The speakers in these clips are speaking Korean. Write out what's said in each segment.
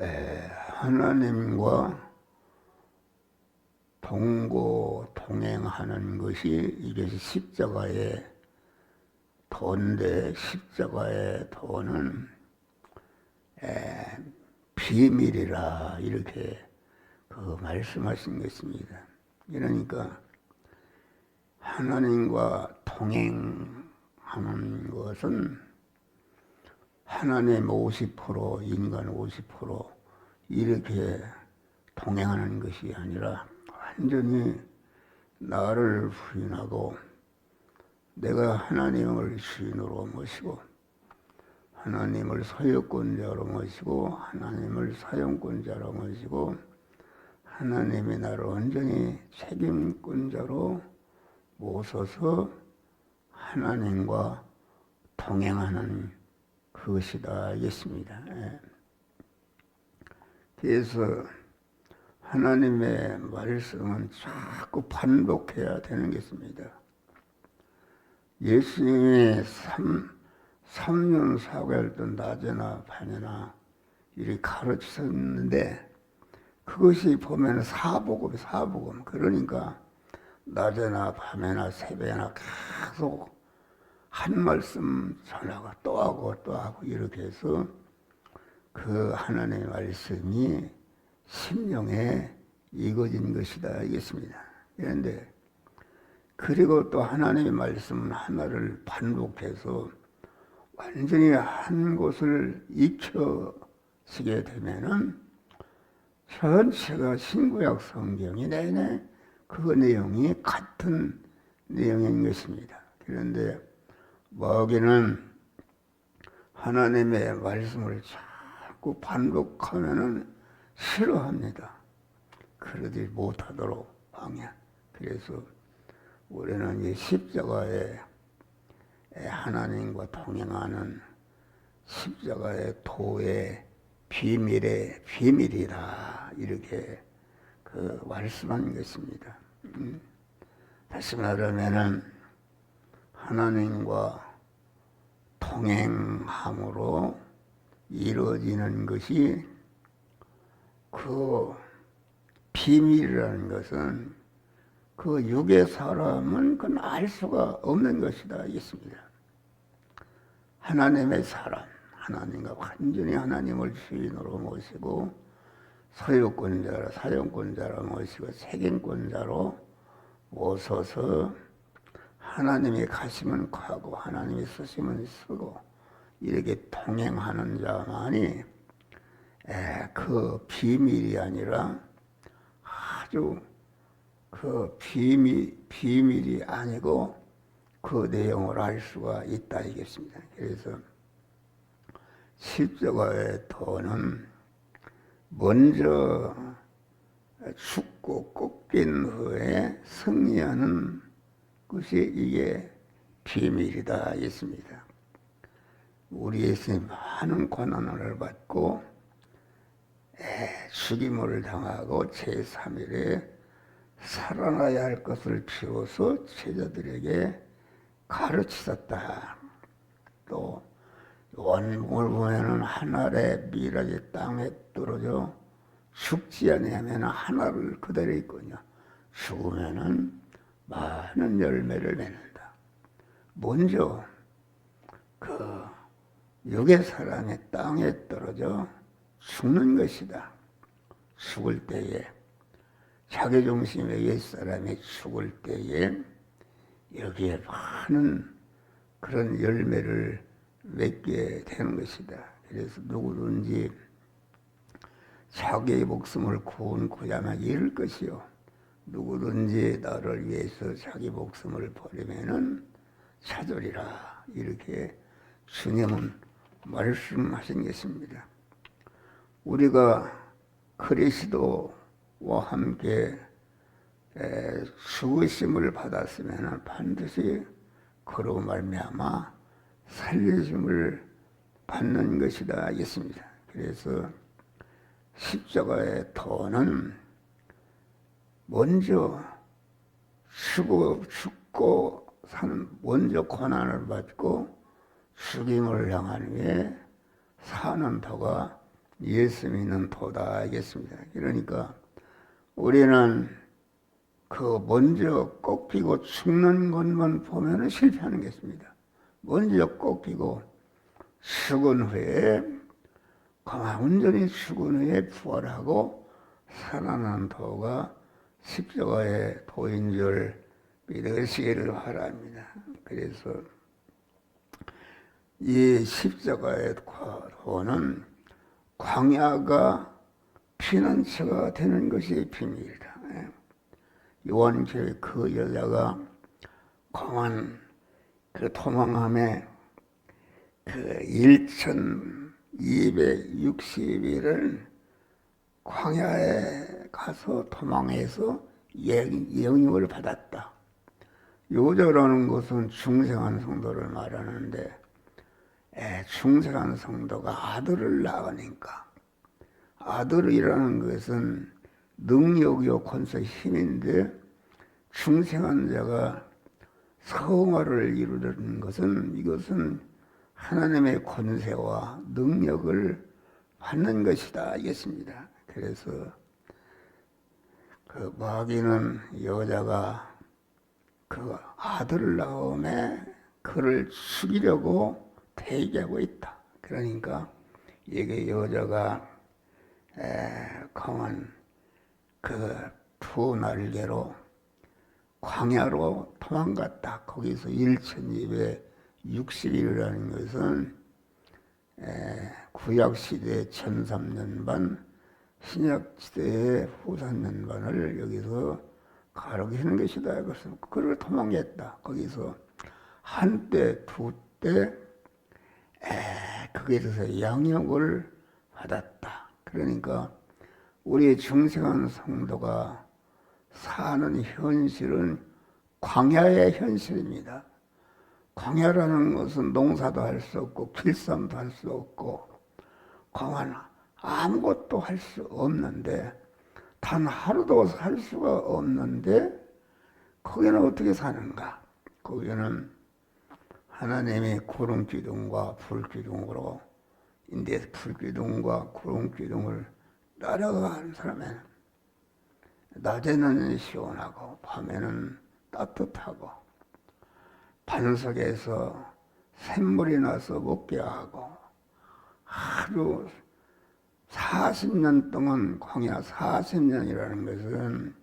에, 하나님과 동고 동행하는 것이 이것이 십자가의 도인데 십자가의 에, 비밀이라 이렇게 그 말씀하신 것입니다. 그러니까 하나님과 동행하는 것은 하나님 50% 인간 50% 이렇게 동행하는 것이 아니라 완전히 나를 부인하고 내가 하나님을 주인으로 모시고 하나님을 소유권자로 모시고 하나님을 사용권자로 모시고 하나님이 나를 온전히 책임권자로 모셔서 하나님과 동행하는 그것이다 이겠습니다. 예. 그래서 하나님의 말씀은 자꾸 반복해야 되는 것입니다. 예수님이 3, 3년 사고했던 낮에나 밤에나 이렇게 가르치셨는데 그것이 보면 사복음, 사복음. 그러니까 낮에나 밤에나 새벽에나 계속 한 말씀 전하고 또 하고 또 하고 이렇게 해서 그 하나님의 말씀이 심령에 익어진 것이다 이겠습니다. 그런데 그리고 또 하나님의 말씀 하나를 반복해서 완전히 한 곳을 익혀지게 되면은 전체가 신구약 성경이 내내 그 내용이 같은 내용인 것입니다. 그런데 마귀는 하나님의 말씀을 자꾸 반복하면은 싫어합니다. 그러지 못하도록 방해. 그래서 우리는 이 십자가에 하나님과 동행하는 십자가의 도의 비밀의 비밀이다 이렇게 그 말씀한 것입니다. 음. 다시 말하면은 하나님과 동행함으로 이루어지는 것이 그 비밀이라는 것은 그 육의 사람은 그건 알 수가 없는 것이다 있습니다. 하나님의 사람, 하나님과 완전히 하나님을 주인으로 모시고 소유권자라 사용권자로 모시고 책임권자로 모셔서 하나님이 가시면 가고 하나님이 쓰시면 쓰고 이렇게 동행하는 자만이 에, 그 비밀이 아니라 아주 그 비밀, 비밀이 아니고 그 내용을 알 수가 있다 이겠습니다. 그래서 십자가의 도는 먼저 죽고 꺾인 후에 승리하는 것이 이게 비밀이다 있습니다. 우리 예수님 많은 고난을 받고 죽임을 당하고 제3일에 살아나야 할 것을 비워서 제자들에게 가르치셨다. 또 원문을 보면은 하늘의 미락이 땅에 떨어져 죽지 아니하면 하나를 그대로 있거든요. 죽으면은 많은 열매를 맺는다. 먼저 그 육의 사람이 땅에 떨어져 죽는 것이다. 죽을 때에 자기 중심의 옛사람이 죽을 때에 여기에 많은 그런 열매를 맺게 되는 것이다. 그래서 누구든지 자기의 목숨을 구원 구야만 잃을 것이요. 누구든지 나를 위해서 자기 목숨을 버리면은 찾으리라. 이렇게 주님은 말씀하신 것입니다. 우리가 그리스도와 함께 죽으심을 받았으면 반드시 그로 말미암아 살리심을 받는 것이다 했습니다. 그래서 십자가의 도는 먼저 죽고 죽고 사는 먼저 고난을 받고 죽임을 향한 후에 사는 도가 예수 믿는 도다 알겠습니다. 그러니까 우리는 그 먼저 꺾이고 죽는 것만 보면은 실패하는 것입니다. 먼저 꺾이고 죽은 후에 그만 온전히 죽은 후에 부활하고 살아난 도가 십자가의 도인 줄 믿으시기를 바랍니다. 그래서 이 십자가의 도는 광야가 피난처가 되는 것이 비밀이다. 예. 요한교회 그 여자가 공안 그 도망함에 그 1260일을 광야에 가서 도망해서 영육을 받았다. 요자라는 것은 중생한 성도를 말하는데 에, 중생한 성도가 아들을 낳으니까 아들이라는 것은 능력이요 권세 힘인데 중생한 자가 성화를 이루는 것은 이것은 하나님의 권세와 능력을 받는 것이다 알겠습니다. 그래서 그 마귀는 여자가 그 아들을 낳음에 그를 죽이려고 대기하고 있다. 그러니까 이게 여자가 에, 강한 그 두 날개로 광야로 도망갔다. 거기서 1260일이라는 것은 에, 구약시대 1003년 반, 신약시대의 후 3년 반을 여기서 가로기는 것이다. 그래서 그를 도망했다. 거기서 한때, 두 때, 에, 거기에 대해서 양육을 받았다. 그러니까 우리 중생한 성도가 사는 현실은 광야의 현실입니다. 광야라는 것은 농사도 할 수 없고 길쌈도 할 수 없고 광야는 아무것도 할 수 없는데 단 하루도 살 수가 없는데 거기는 어떻게 사는가? 거기는 하나님의 구름 기둥과 불 기둥으로 인데 불 기둥과 구름 기둥을 따라가는 사람에는 낮에는 시원하고 밤에는 따뜻하고 반석에서 샘물이 나서 먹게 하고 하루 40년 동안 광야 40년이라는 것은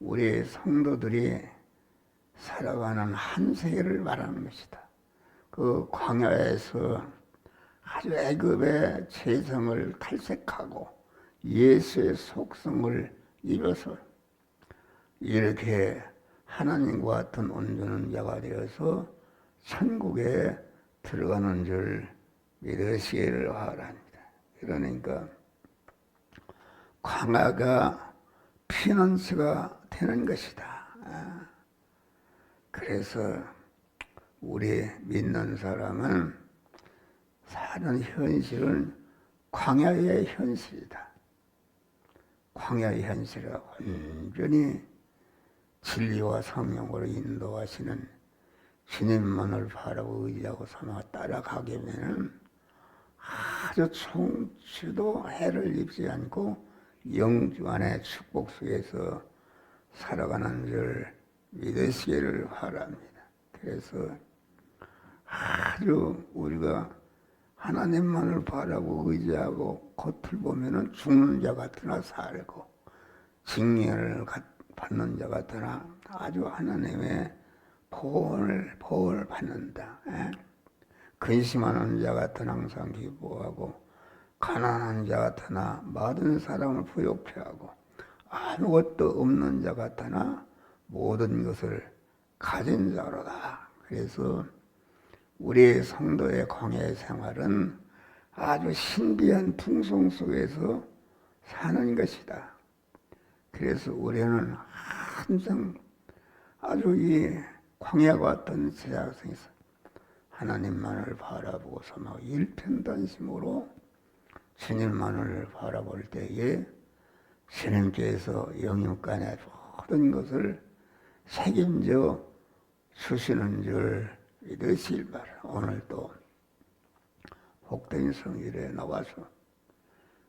우리 성도들이 살아가는 한 세계를 말하는 것이다. 그 광야에서 아주 애굽의 재성을 탈색하고 예수의 속성을 입어서 이렇게 하나님과 같은 온전한 자가 되어서 천국에 들어가는 줄 믿으시기를 바랍니다. 그러니까 광야가 피난처가 되는 것이다. 그래서 우리 믿는 사람은 사는 현실은 광야의 현실이다. 광야의 현실을 완전히 진리와 성령으로 인도하시는 주님만을 바라고 의지하고 삼아 따라가게 되면 아주 총치도 해를 입지 않고 영주 안의 축복 속에서 살아가는 줄 믿으시기를 바랍니다. 그래서 아주 우리가 하나님만을 바라고 의지하고 겉을 보면은 죽는 자 같으나 살고 징계를 받는 자 같으나 아주 하나님의 보호를 보호를 받는다. 에? 근심하는 자 같은 항상 기뻐하고 가난한 자 같으나 모든 사람을 부욕해 하고 아무것도 없는 자 같으나 모든 것을 가진 자로다. 그래서 우리 성도의 광야 생활은 아주 신비한 풍송 속에서 사는 것이다. 그래서 우리는 항상 아주 이 광야와 같은 제약성에서 하나님만을 바라보고 서 막 일편단심으로 주님만을 바라볼 때에 주님께서 영육간의 모든 것을 책임져 주시는 줄 믿으실 바라. 오늘 또 복된 성일에 나와서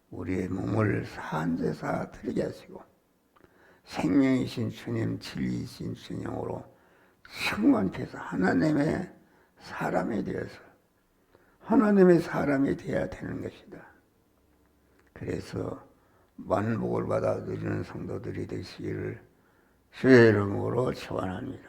우리의 몸을 산제사 드리게 하시고 생명이신 주님, 진리이신 주님으로 충만케 해서 하나님의 사람이 되어서 하나님의 사람이 되어야 되는 것이다. 그래서 만복을 받아 누리는 성도들이 되시기를 주의 이름으로 축원합니다.